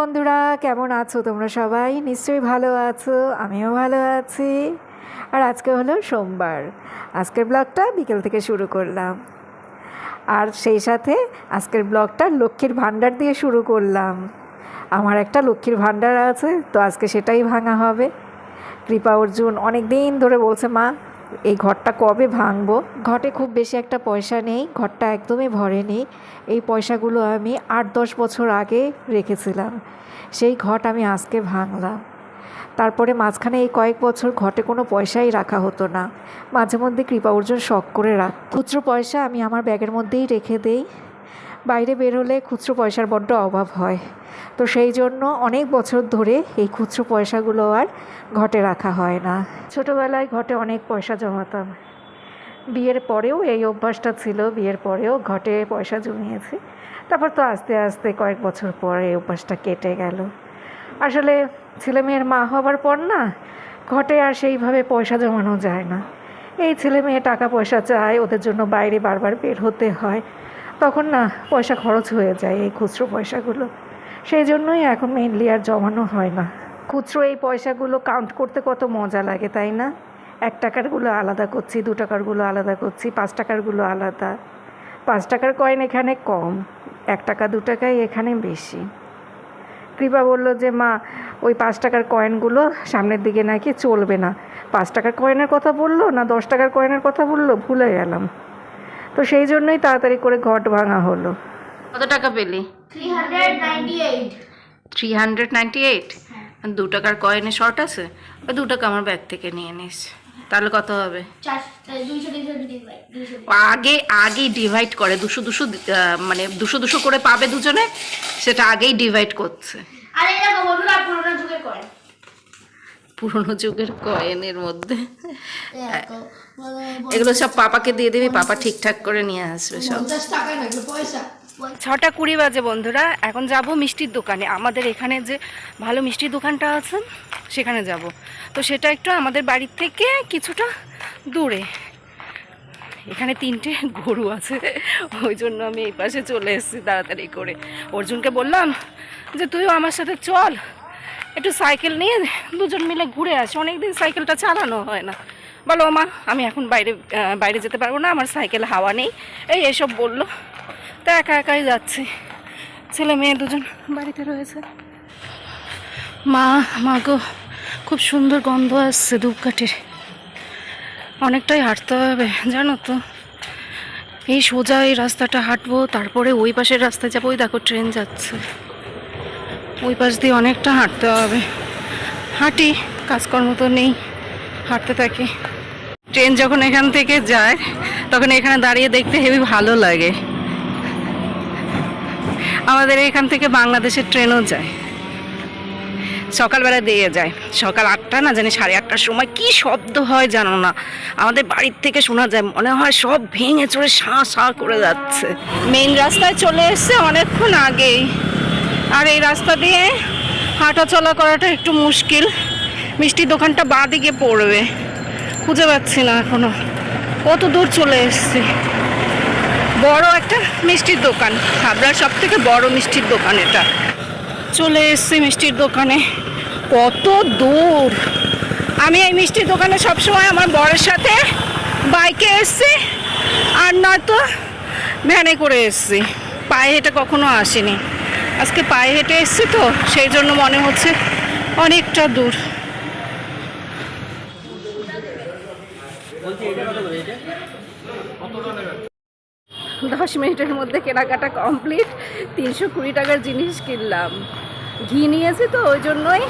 বন্ধুরা, কেমন আছো তোমরা সবাই? নিশ্চয়ই ভালো আছো, আমিও ভালো আছি। আর আজকে হলো সোমবার। আজকের ব্লগটা বিকেল থেকে শুরু করলাম। আর সেই সাথে আজকের ব্লগটা লক্ষ্মীর ভাণ্ডার দিয়ে শুরু করলাম। আমার একটা লক্ষ্মীর ভাণ্ডার আছে, তো আজকে সেটাই ভাঙা হবে। কৃপা অর্জুন অনেক দিন ধরে বলছে, মা এই ঘরটা কবে ভাঙবো? ঘটে খুব বেশি একটা পয়সা নেই, ঘরটা একদমই ভরে নেই। এই পয়সাগুলো আমি আট দশ বছর আগে রেখেছিলাম। সেই ঘট আমি আজকে ভাঙলাম। তারপরে মাঝখানে এই কয়েক বছর ঘটে কোনো পয়সাই রাখা হতো না। মাঝে মধ্যে কৃপা অর্জুন শখ করে রাখ খুচরো পয়সা আমি আমার ব্যাগের মধ্যেই রেখে দেই। বাইরে বের হলে খুচরো পয়সার বড্ড অভাব হয়। তো সেই জন্য অনেক বছর ধরে এই খুচরো পয়সাগুলো আর ঘটে রাখা হয় না। ছোটোবেলায় ঘটে অনেক পয়সা জমাতাম। বিয়ের পরেও এই অভ্যাসটা ছিল, বিয়ের পরেও ঘটে পয়সা জমিয়েছি। তারপর তো আস্তে আস্তে কয়েক বছর পরে এই অভ্যাসটা কেটে গেল। আসলে ছেলে মেয়ের মা হবার পর না, ঘটে আর সেইভাবে পয়সা জমানো যায় না। এই ছেলে মেয়ে টাকা পয়সা চায়, ওদের জন্য বাইরে বারবার বের হতে হয়। তখন না পয়সা খরচ হয়ে যায় এই খুচরো পয়সাগুলো। সেই জন্যই এখন মেনলি আর জমানো হয় না। খুচরো এই পয়সাগুলো কাউন্ট করতে কত মজা লাগে, তাই না? এক টাকারগুলো আলাদা করছি, দু টাকারগুলো আলাদা করছি, পাঁচ টাকারগুলো আলাদা। পাঁচ টাকার কয়েন এখানে কম, এক টাকা, দু টাকাই এখানে বেশি। কৃপা বলল যে, মা, ওই পাঁচ টাকার কয়েনগুলো সামনের দিকে নাকি চলবে না। পাঁচ টাকার কয়েনের কথা বলল না দশ টাকার কয়েনের কথা বলল? ভুলে গেলাম। তো সেই জন্যই তাড়াতাড়ি করে ঘট ভাঙা হলো। কত টাকা পেলি? 398 থ্রি হান্ড্রেড নাইনটি এইট দু টাকার কয়েনে শর্ট আছে? ওই দু টাকা আমার ব্যাগ থেকে নিয়ে নিস। তাহলে কত হবে? আগে আগেই ডিভাইড করে দুশো দুশো মানে দুশো দুশো করে পাবে দুজনে সেটা আগেই ডিভাইড করছে। আর এরকম বন্ধুরা পুরোনো যুগের কয়েন পুরোনো যুগের কয়েনের মধ্যে। মানে এগুলো সব পাপাকে দিয়ে দিবি পাপা ঠিকঠাক করে নিয়ে আসবে সব। পঞ্চাশ টাকা নাকি পয়সা। ছটা কুড়ি বাজে বন্ধুরা এখন যাব মিষ্টির দোকানে। আমাদের এখানে যে ভালো মিষ্টির দোকানটা আছে সেখানে যাব। তো সেটা একটু আমাদের বাড়ির থেকে কিছুটা দূরে। এখানে তিনটে গরু আছে ওই জন্য আমি এই পাশে চলে এসেছি তাড়াতাড়ি করে। অর্জুনকে বললাম যে তুইও আমার সাথে চল। একটু সাইকেল নিয়ে দুজন মিলে ঘুরে আসি। অনেকদিন সাইকেলটা চালানো হয় না। বলো মা, আমি এখন বাইরে বাইরে যেতে পারব না, আমার সাইকেল হাওয়া নেই। এই এসব বলল। তা একা একাই যাচ্ছি। ছেলে মেয়ে দুজন বাড়িতে রয়েছে। মা মা গো, খুব সুন্দর গন্ধ আসছে ধূপকাঠির। অনেকটাই হাঁটতে হবে, জানো তো। এই সোজা এই রাস্তাটা হাঁটবো, তারপরে ওই পাশের রাস্তায় যাব, ওই দেখো, ট্রেন যাচ্ছে। ওই পাশ দিয়ে অনেকটা হাঁটতে হবে। হাঁটি, কাজকর্ম তো নেই, হাঁটতে থাকি। ট্রেন যখন এখান থেকে যায়, তখন এখানে দাঁড়িয়ে দেখতে হেবি ভালো লাগে। আমাদের এখান থেকে বাংলাদেশের ট্রেনও যায়। সকালবেলা দিয়ে যায়। সকাল আটটা না, জানি সাড়ে আটটার সময়। কি শব্দ হয় জানো না? আমাদের বাড়ির থেকে শোনা যায়, মনে হয় সব ভেঙে চড়ে সাঁ সাঁ করে যাচ্ছে। মেইন রাস্তায় চলে এসছে অনেকক্ষণ আগেই। আর এই রাস্তা দিয়ে হাঁটা চলা করাটা একটু মুশকিল। মিষ্টির দোকানটা বাঁ দিকে পড়বে। খুঁজে পাচ্ছি না এখনও। কত দূর চলে এসছি। বড় একটা মিষ্টির দোকান। হাবড়ার সব থেকে বড় মিষ্টির দোকান এটা। চলে এসছি মিষ্টির দোকানে। কত দূর। আমি এই মিষ্টির দোকানে সবসময় আমার বরের সাথে বাইকে এসছি আর নয়তো ভ্যানে করে এসছি। পায়ে হেঁটে কখনো আসিনি। আজকে পায়ে হেঁটে এসছি তো, সেই জন্য মনে হচ্ছে অনেকটা দূর। দশ মিনিটের মধ্যে কেনাকাটা কমপ্লিট, তিনশো কুড়ি টাকার জিনিস কিনলাম। ঘি নিয়েছি তো, ওই জন্যই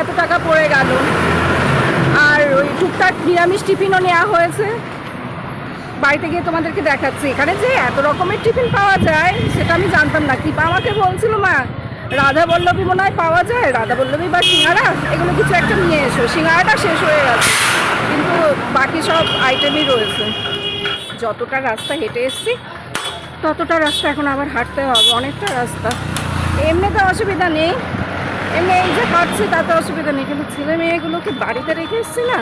এত টাকা পড়ে গেল। আর ওই টুকটাক নিরামিষ টিফিনও নেওয়া হয়েছে। বাড়িতে গিয়ে তোমাদেরকে দেখাচ্ছি। এখানে যে এত রকমের টিফিন পাওয়া যায়, সেটা আমি জানতাম না। কি আমাকে বলছিল মা? রাধা বল্লভী মনে হয় পাওয়া যায়, রাধা বল্লভী বা সিঙ্গারা, এগুলো কিছু একটা নিয়ে এসো। সিঙ্গারাটা শেষ হয়ে গেছে। কিন্তু বাকি সব আইটেমই রয়েছে। যতটা রাস্তা হেঁটে এসছি, ততটা রাস্তা এখন আবার হাঁটতে হবে। অনেকটা রাস্তা। এমনিতে অসুবিধা নেই। এমনি এই যে পাচ্ছি তাতে অসুবিধা নেই। কিন্তু ছেলে মেয়েগুলোকে বাড়িতে রেখে এসছি না,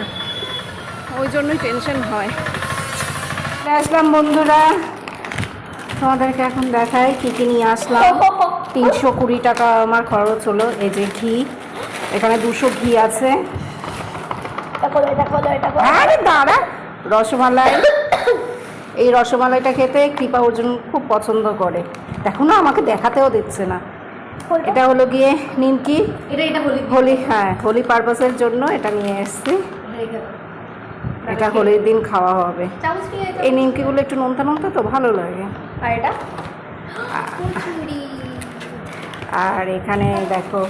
ওই জন্যই টেনশন হয়। চলে আসলাম বন্ধুরা। তোমাদেরকে এখন দেখাই কী কী নিয়ে আসলাম। তিনশো কুড়ি টাকা আমার খরচ হলো। এই যে ঘি। এখানে দুশো ঘি আছে। আরে দাঁড়া রসমালাই। এই রসমালাইটা খেতে কৃপা অর্জুন খুব পছন্দ করে। দেখো না আমাকে দেখাতেও দিচ্ছে না। এটা হলো গিয়ে নিমকি। এটা এটা বলি হোলি হ্যাঁ হোলি পারপাসের জন্য এটা নিয়ে এসেছি। এটা হোলির দিন খাওয়া হবে। এই নিমকিগুলো একটু নোনতা নোনতা তো ভালো লাগে। আর এটা? আর এখানে দেখো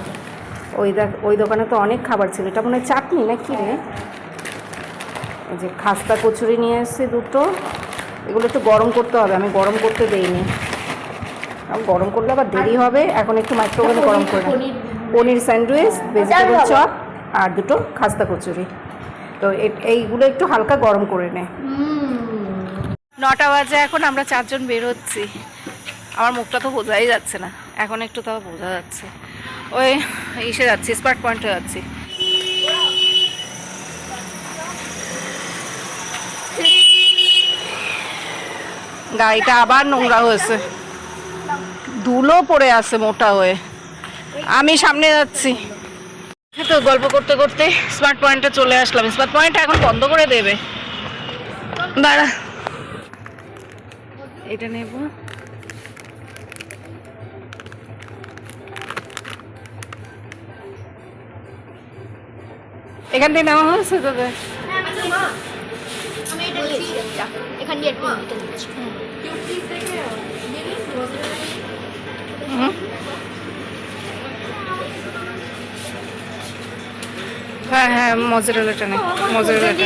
ওই দেখ ওই দোকানে তো অনেক খাবার ছিল। এটা মনে হয় চাটনি না কি রে এই যে খাস্তা কচুরি নিয়ে এসেছি দুটো। এগুলো একটু গরম করতে হবে। আমি গরম করতে দেইনি। গরম করলে আবার দেরি হবে। এখন একটু মাইক্রোওভেনে গরম করে paneer paneer sandwich vegetable chop আর দুটো খাস্তা কচুরি। তো এইগুলো একটু হালকা গরম করে নে। নটা বাজে এখন, আমরা চারজন বেরোচ্ছি। আমার মুখটা তো বোঝাই যাচ্ছে না। এখন একটু তাও বোঝা যাচ্ছে। ওই, ইসে যাচ্ছি, স্মার্ট পয়েন্টে যাচ্ছি। গাড়িটা আবার নোংরা হয়েছে। ধুলো পড়ে আছে মোটা হয়ে। আমি সামনে যাচ্ছি। তো গল্প করতে করতে স্মার্ট পয়েন্টে চলে আসলাম। স্মার্ট পয়েন্ট এখন বন্ধ করে দেবে। দাঁড়া। এটা নেব। এখান থেকে নেওয়া হয়েছে তোদের? এখান দিয়ে নিচ্ছি হুম। হ্যাঁ হ্যাঁ মজুরেলাটা নে মজুরেলাটা।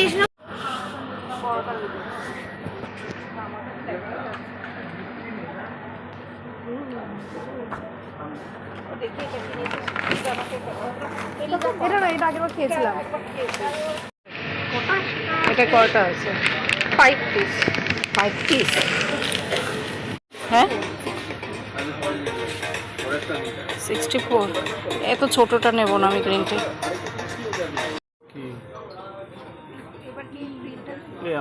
এটা না। এটা আগেবার খেয়েছিলাম এটা কয়টা আছে? ফাইভ পিস ফাইভ পিস হ্যাঁ? সিক্সটি ফোর এত ছোটোটা নেব না আমি গ্রিন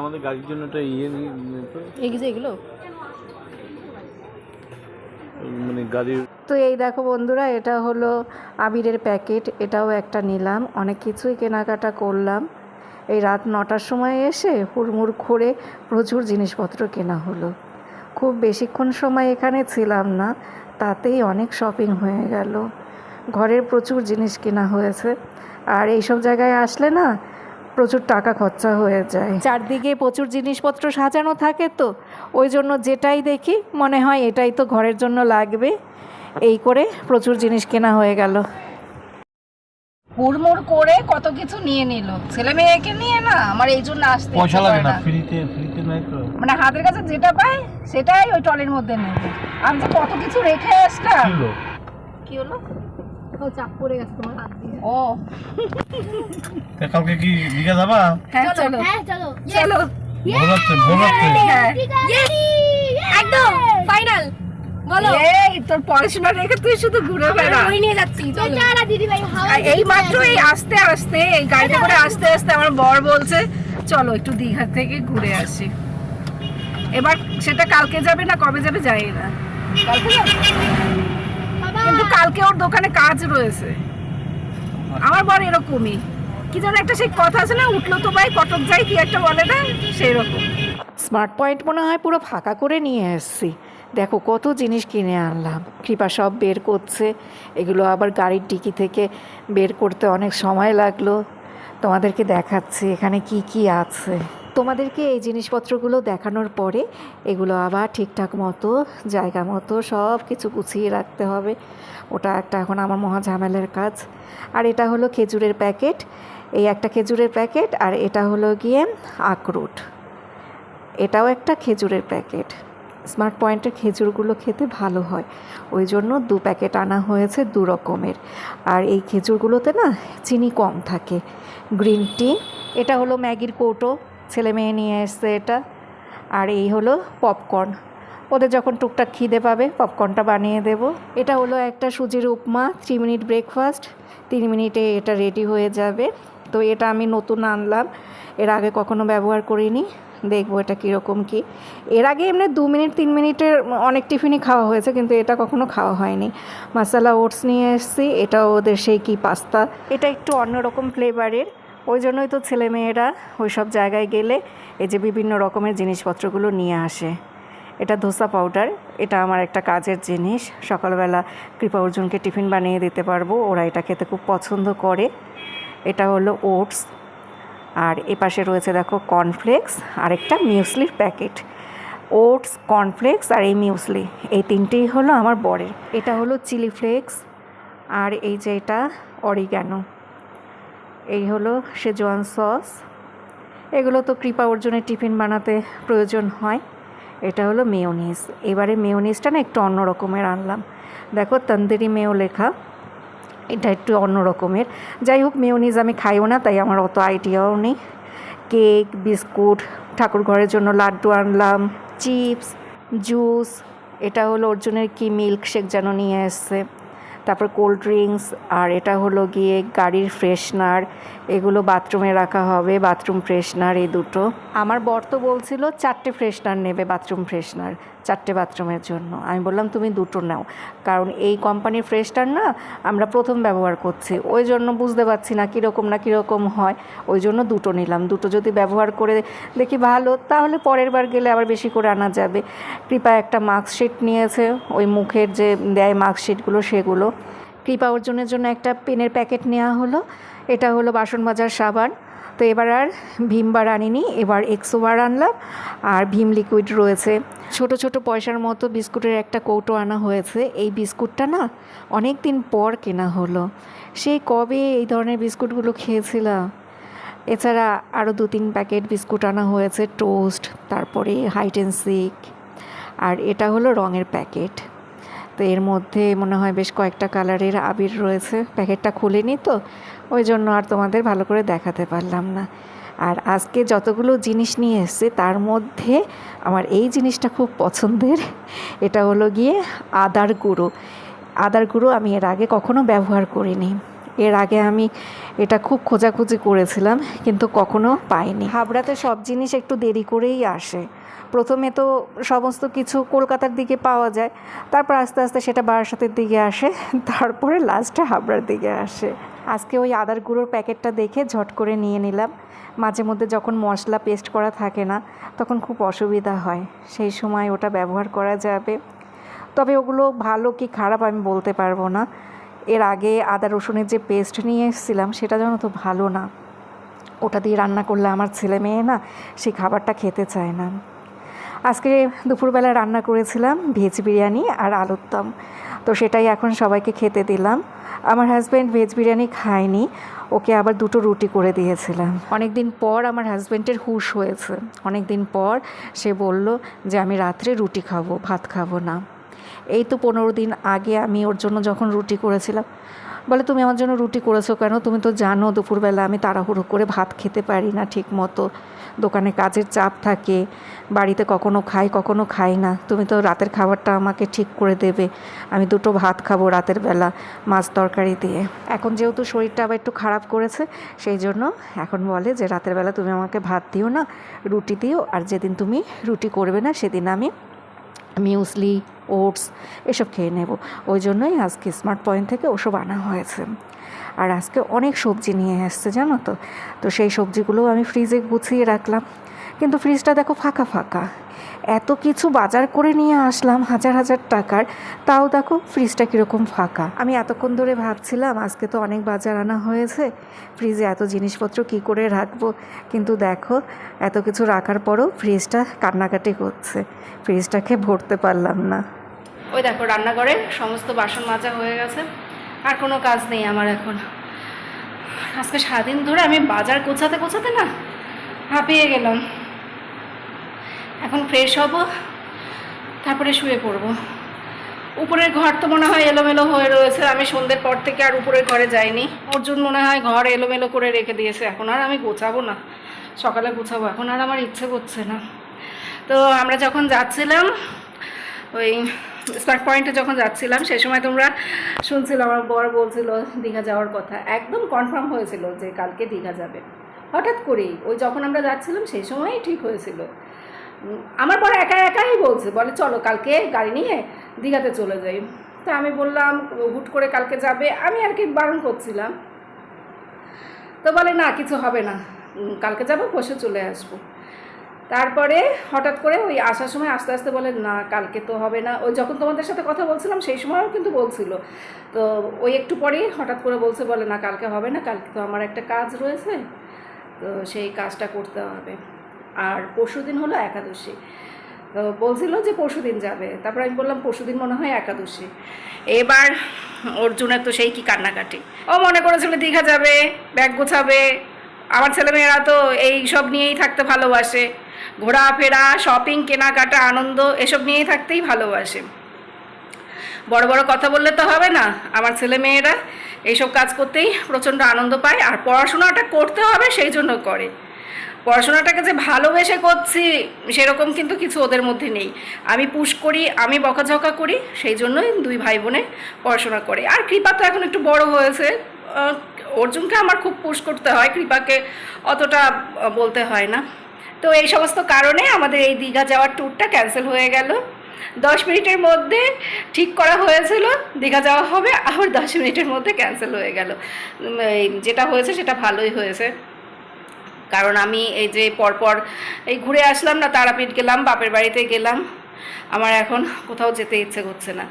আমাদের গাড়ির জন্য একটা ইয়ে নিয়ে নিয়ে তো। এই যে এগুলো? মানে গাড়ির তো এই দেখো বন্ধুরা এটা হলো আবিরের প্যাকেট এটাও একটা নিলাম। অনেক কিছুই কেনাকাটা করলাম। এই রাত নটার সময় এসে হুড়মুড় করে প্রচুর জিনিসপত্র কেনা হলো। খুব বেশিক্ষণ সময় এখানে ছিলাম না তাতেই অনেক শপিং হয়ে গেল। ঘরের প্রচুর জিনিস কেনা হয়েছে। আর এইসব জায়গায় আসলে না প্রচুর টাকা খরচা হয়ে যায়। চারদিকে প্রচুর জিনিসপত্র সাজানো থাকে তো ওই জন্য যেটাই দেখি মনে হয় এটাই তো ঘরের জন্য লাগবে। এই করে প্রচুর জিনিস কেনা হয়ে গেল। হুড়মুড় করে কত কিছু নিয়ে নিল। ছেলে মেয়েকে নিয়ে না আমার এই জন্য আসতে পয়সা লাগে না ফ্রিতে ফ্রিতে নাই তো। মানে হাতের কাছে যেটা পায় সেটাই ওই টলের মধ্যে নেবে আমি যে কত কিছু রেখে আসলাম। কি হলো? ও চাপ পড়ে গেছে তোমার হাত দিয়ে। ও। কালকে কি দীঘা যাবা? হ্যাঁ চলো হ্যাঁ চলো। চলো। ভোর রাত্রে ভোর রাত্রে হ্যাঁ। একদম। ফাইনাল বলো। এই তোর পড়াশোনা রেখে তুই শুধু ঘুরে বেড়া। ওই নিয়ে যাচ্ছি। চলো। এই মাত্র এই আস্তে আস্তে এই গাড়িতে করে আস্তে আস্তে আমার বর বলছে চলো একটু দীঘা থেকে ঘুরে আসি। এবার সেটা কালকে যাবে না কবে যাবে জানি না। কালকে যাবে? বাবা কিন্তু কালকে ওর দোকানে কাজ রয়েছে। আমার বর এরকমই। কি যেন একটা সেই কথা আছে না, উঠল তো ভাই, কটক যাই, কি একটা বলে না সেই রকম স্মার্ট পয়েন্ট মনে হয় পুরো ফাঁকা করে নিয়ে এসেছি। দেখো, কত জিনিস কিনে আনলাম। কৃপা সব বের করছে। এগুলো আবার গাড়ির ডিকি থেকে বের করতে অনেক সময় লাগল। তোমাদেরকে দেখাচ্ছি এখানে কি কি আছে। তোমাদেরকে এই জিনিসপত্রগুলো দেখানোর পরে এগুলো আবার ঠিকঠাক মতো, জায়গা মতো সব কিছু গুছিয়ে রাখতে হবে। ওটা একটা এখন আমার মহা ঝামেলার কাজ। আর এটা হলো খেজুরের প্যাকেট। এই একটা খেজুরের প্যাকেট আর এটা হলো গিয়ে আখরোট। এটাও একটা খেজুরের প্যাকেট। স্মার্ট পয়েন্টের খেজুরগুলো খেতে ভালো হয়। ওই জন্য দু প্যাকেট আনা হয়েছে দু রকমের। আর এই খেজুরগুলোতে না, চিনি কম থাকে। গ্রিন টি, এটা হলো ম্যাগির কৌটো। ছেলে মেয়ে নিয়ে এসছে এটা। আর এই হলো পপকর্ন ওদের যখন টুকটাক খিদে পাবে পপকর্নটা বানিয়ে দেব। এটা হলো একটা সুজির উপমা থ্রি মিনিট ব্রেকফাস্ট তিন মিনিটে এটা রেডি হয়ে যাবে। তো এটা আমি নতুন আনলাম। এর আগে কখনো ব্যবহার করিনি। দেখব এটা কীরকম কি। এর আগে এমনি দু মিনিট, তিন মিনিটের অনেক টিফিনই খাওয়া হয়েছে, কিন্তু এটা কখনো খাওয়া হয়নি। মশলা ওটস নিয়ে এসেছি। এটা ওদের সেই কি পাস্তা। এটা একটু অন্যরকম ফ্লেভারের ওই জন্যই তো ছেলে মেয়েরা ওই সব জায়গায় গেলে এই যে বিভিন্ন রকমের জিনিসপত্রগুলো নিয়ে আসে। এটা ধোসা পাউডার, এটা আমার একটা কাজের জিনিস। সকালবেলা কৃপা অর্জুনকে টিফিন বানিয়ে দিতে পারব, ওরা এটা খেতে খুব পছন্দ করে। এটা হলো ওটস। আর এপাশে রয়েছে দেখো কর্নফ্লেক্স আর একটা মিউসলির প্যাকেট। ওটস, কর্নফ্লেক্স আর এই মিউসলি, এই তিনটেই হলো আমার বরের। এটা হলো চিলি ফ্লেক্স, আর এই যে এটা অরিগ্যানো। এই হলো সেজোয়ান সস এগুলো তো কৃপা অর্জুনের টিফিন বানাতে প্রয়োজন হয়। এটা হলো মেয়োনিজ এবারে মেয়োনিজটা না একটু অন্য রকমের আনলাম। দেখো তন্দুরি মেয়ো লেখা। এটা একটু অন্য রকমের। যাই হোক মেয়োনিজ আমি খাইও না, তাই আমার অত আইডিয়াও নেই। কেক, বিস্কুট, ঠাকুর ঘরের জন্য লাড্ডু আনলাম, চিপস, জুস। এটা হলো অর্জুনের কি মিল্কশেক যেন নিয়ে এসছে। তারপর কোল্ড ড্রিঙ্কস আর এটা হলো গিয়ে গাড়ির ফ্রেশনার এগুলো বাথরুমে রাখা হবে বাথরুম ফ্রেশনার এই দুটো। আমার বর তো বলছিল, চারটে ফ্রেশনার নেবে বাথরুম ফ্রেশনার চারটে বাথরুমের জন্য। আমি বললাম, তুমি দুটো নাও। কারণ এই কোম্পানির ফ্রেশনার না আমরা প্রথম ব্যবহার করছি। ওই জন্য বুঝতে পারছি না কীরকম না কীরকম হয়। ওই জন্য দুটো নিলাম। দুটো যদি ব্যবহার করে দেখি ভালো, তাহলে পরের বার গেলে আবার বেশি করে আনা যাবে। কৃপা একটা মার্কশিট নিয়েছে। ওই মুখের যে দেয় মার্কশিটগুলো, সেগুলো। কৃপা অর্জনের জন্য একটা পেনের প্যাকেট নেওয়া হলো। এটা হলো বাসন মাজার সাবান। তো এবার আর ভীম বার আনিনি এবার এক্সো বার আনলাম, আর ভীম লিকুইড রয়েছে। ছোট ছোট পয়সার মতো বিস্কুটের একটা কৌটো আনা হয়েছে। এই বিস্কুটটা না অনেক দিন পর কেনা হলো। সেই কবে এই ধরনের বিস্কুটগুলো খেয়েছিলাম? এছাড়া আরও দু তিন প্যাকেট বিস্কুট আনা হয়েছে, টোস্ট, তারপরে হাইট অ্যান্ড সিক আর এটা হলো রঙের প্যাকেট। তো এর মধ্যে মনে হয় বেশ কয়েকটা কালারের আবির রয়েছে। প্যাকেটটা খুলিনি তো, ওই জন্য আর তোমাদের ভালো করে দেখাতে পারলাম না। আর আজকে যতগুলো জিনিস নিয়ে এসছে, তার মধ্যে আমার এই জিনিসটা খুব পছন্দের, এটা হলো গিয়ে আদার গুঁড়ো। আদার গুঁড়ো আমি এর আগে কখনো ব্যবহার করিনি। এর আগে আমি এটা খুব খোঁজাখুঁজি করেছিলাম কিন্তু কখনো পাইনি। হাবড়াতে সব জিনিস একটু দেরি করেই আসে। প্রথমে তো সমস্ত কিছু কলকাতার দিকে পাওয়া যায় তারপর আস্তে আস্তে সেটা বারাসাতের দিকে আসে তারপরে লাস্টে হাবড়ার দিকে আসে। আজকে ওই আদার গুঁড়োর প্যাকেটটা দেখে ঝট করে নিয়ে নিলাম। মাঝে মধ্যে যখন মশলা পেস্ট করা থাকে না তখন খুব অসুবিধা হয়। সেই সময় ওটা ব্যবহার করা যাবে। তবে ওগুলো ভালো কি খারাপ আমি বলতে পারব না। এর আগে আদা রসুনের যে পেস্ট নিয়ে এসেছিলাম, সেটা যেন তো ভালো না। ওটা দিয়ে রান্না করলে আমার ছেলে মেয়ে না, সেই খাবারটা খেতে চায় না। আজকে দুপুরবেলা রান্না করেছিলাম ভেজ বিরিয়ানি আর আলুর দম। তো সেটাই এখন সবাইকে খেতে দিলাম। আমার হাজব্যান্ড ভেজ বিরিয়ানি খায়নি, ওকে আবার দুটো রুটি করে দিয়েছিলাম। অনেক দিন পর আমার হাজব্যান্ডের হুশ হয়েছে। অনেক দিন পর সে বলল যে, আমি রাত্রে রুটি খাব, ভাত খাব না। এই তো পনেরো দিন আগে আমি ওর জন্য যখন রুটি করেছিলাম, বলে, তুমি আমার জন্য রুটি করেছ কেন? তুমি তো জানো দুপুরবেলা আমি তাড়াহুড়ো করে ভাত খেতে পারি না ঠিক মতো দোকানে কাজের চাপ থাকে, বাড়িতে কখনো খাই কখনো খাই না। তুমি তো রাতের খাবারটা আমাকে ঠিক করে দেবে। আমি দুটো ভাত খাব রাতের বেলা মাছ তরকারি দিয়ে। এখন যেহেতু শরীরটা আবার একটু খারাপ করেছে, সেই জন্য এখন বলে যে, রাতের বেলা তুমি আমাকে ভাত দিও না, রুটি দিও, আর যেদিন তুমি রুটি করবে না, সেদিন আমি মিউসলি, ওটস, এসব খেয়ে নেব। ওই জন্যই আজকে স্মার্ট পয়েন্ট থেকে ওসব আনা হয়েছে। আর আজকে অনেক সবজি নিয়ে এসছে, জানো তো? তো সেই সবজিগুলো আমি ফ্রিজে গুছিয়ে রাখলাম। কিন্তু ফ্রিজটা দেখো ফাঁকা ফাঁকা। এত কিছু বাজার করে নিয়ে আসলাম হাজার হাজার টাকার, তাও দেখো ফ্রিজটা কীরকম ফাঁকা। আমি এতক্ষণ ধরে ভাবছিলাম, আজকে তো অনেক বাজার আনা হয়েছে ফ্রিজে এত জিনিসপত্র কি করে রাখব? কিন্তু দেখো, এত কিছু রাখার পরও ফ্রিজটা কান্নাকাটি করছে ফ্রিজটাকে ভরতে পারলাম না। ওই দেখো, রান্নাঘরে সমস্ত বাসন মাজা হয়ে গেছে, আর কোনো কাজ নেই আমার এখন। আজকে সারাদিন ধরে আমি বাজার গোছাতে গোছাতে না হাঁপিয়ে গেলাম। এখন ফ্রেশ হব, তারপরে শুয়ে পড়ব। উপরের ঘর তো মনে হয় এলোমেলো হয়ে রয়েছে, আমি সন্ধ্যের পর থেকে আর উপরের ঘরে যাইনি। অর্জুন মনে হয় ঘর এলোমেলো করে রেখে দিয়েছে, এখন আর আমি গোছাবো না। সকালে গোছাবো, এখন আর আমার ইচ্ছে করছে না। তো আমরা যখন যাচ্ছিলাম, ওই স্মার্ট পয়েন্টে যখন যাচ্ছিলাম সেই সময় তোমরা শুনছিল, আমার বর বলছিল দীঘা যাওয়ার কথা। একদম কনফার্ম হয়েছিল যে কালকে দীঘা যাবে। হঠাৎ করেই, ওই যখন আমরা যাচ্ছিলাম সেই সময়ই ঠিক হয়েছিল। আমার পরে একা একাই বলছে, বলে চলো কালকে গাড়ি নিয়ে দীঘাতে চলে যাই। তা আমি বললাম হুট করে কালকে যাবে, আমি আর কি বারণ করছিলাম। তো বলে, না, কিছু হবে না কালকে যাব, বসে চলে আসব। তারপরে হঠাৎ করে ওই আসার সময় আস্তে আস্তে বলে, না, কালকে তো হবে না। ওই যখন তোমাদের সাথে কথা বলছিলাম, সেই সময়ও কিন্তু বলছিল। তো ওই একটু পরেই হঠাৎ করে বলছে, বলে, না, কালকে হবে না, কালকে তো আমার একটা কাজ রয়েছে, তো সেই কাজটা করতে হবে। আর পরশু দিন হলো একাদশী। তো বলছিল যে পরশু দিন যাবে। তারপর আমি বললাম পরশু দিন মনে হয় একাদশী। এবার অর্জুনের তো সেই কি কান্নাকাটি। ও মনে করেছিল, দীঘা যাবে, ব্যাগ গোছাবে, আমার ছেলেমেয়েরা তো এই সব নিয়েই থাকতে ভালোবাসে। ঘোরাফেরা শপিং কেনাকাটা, আনন্দ, এসব নিয়েই থাকতেই ভালোবাসে। বড় বড় কথা বললে তো হবে না। আমার ছেলে মেয়েরা এইসব কাজ করতেই প্রচণ্ড আনন্দ পায় আর পড়াশোনাটা করতে হবে, সেই জন্য করে। পড়াশোনাটাকে যে ভালোবেসে করছি, সেরকম কিন্তু কিছু ওদের মধ্যে নেই। আমি পুশ করি, আমি বকাঝকা করি, সেই জন্যই দুই ভাই বোনে পড়াশোনা করে। আর কৃপা তো এখন একটু বড় হয়েছে। অর্জুনকে আমার খুব পুশ করতে হয়, কৃপাকে অতটা বলতে হয় না। তো এই সমস্ত কারণে আমাদের এই দীঘা যাওয়ার ট্যুরটা ক্যান্সেল হয়ে গেল। দশ মিনিটের মধ্যে ঠিক করা হয়েছিল, দীঘা যাওয়া হবে, আবার দশ মিনিটের মধ্যে ক্যান্সেল হয়ে গেল। যেটা হয়েছে, সেটা ভালোই হয়েছে। কারণ আমি এই যে পরপর এই ঘুরে আসলাম না, তারাপীঠ গেলাম, বাপের বাড়িতে গেলাম। আমার এখন কোথাও যেতে ইচ্ছে করছে না।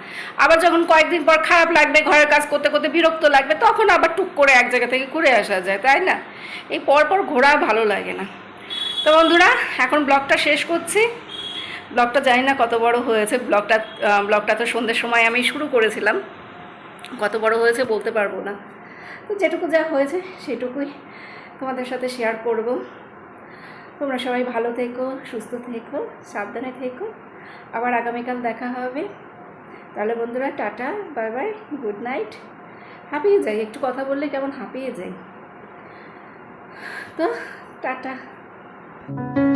আবার যখন কয়েকদিন পর খারাপ লাগবে, ঘরের কাজ করতে করতে বিরক্ত লাগবে, তখন আবার টুক করে এক জায়গা থেকে ঘুরে আসা যায়, তাই না? এই পরপর ঘোরা ভালো লাগে না। তো বন্ধুরা, এখন ব্লগটা শেষ করছি। ব্লগটা জানি না কত বড় হয়েছে, ব্লগটা ব্লগটা তো সন্ধ্যের সময় আমি শুরু করেছিলাম। কত বড় হয়েছে বলতে পারব না। তো যেটুকু যা হয়েছে সেটুকুই। তোমাদের সাথে শেয়ার করব। তোমরা সবাই ভালো থেকো, সুস্থ থেকো, সাবধানে থেকো। আবার আগামীকাল দেখা হবে। তাহলে বন্ধুরা, tata bye bye good night হাঁপিয়ে যাই, একটু কথা বললে কেমন হাঁপিয়ে যাই। তো, টাটা।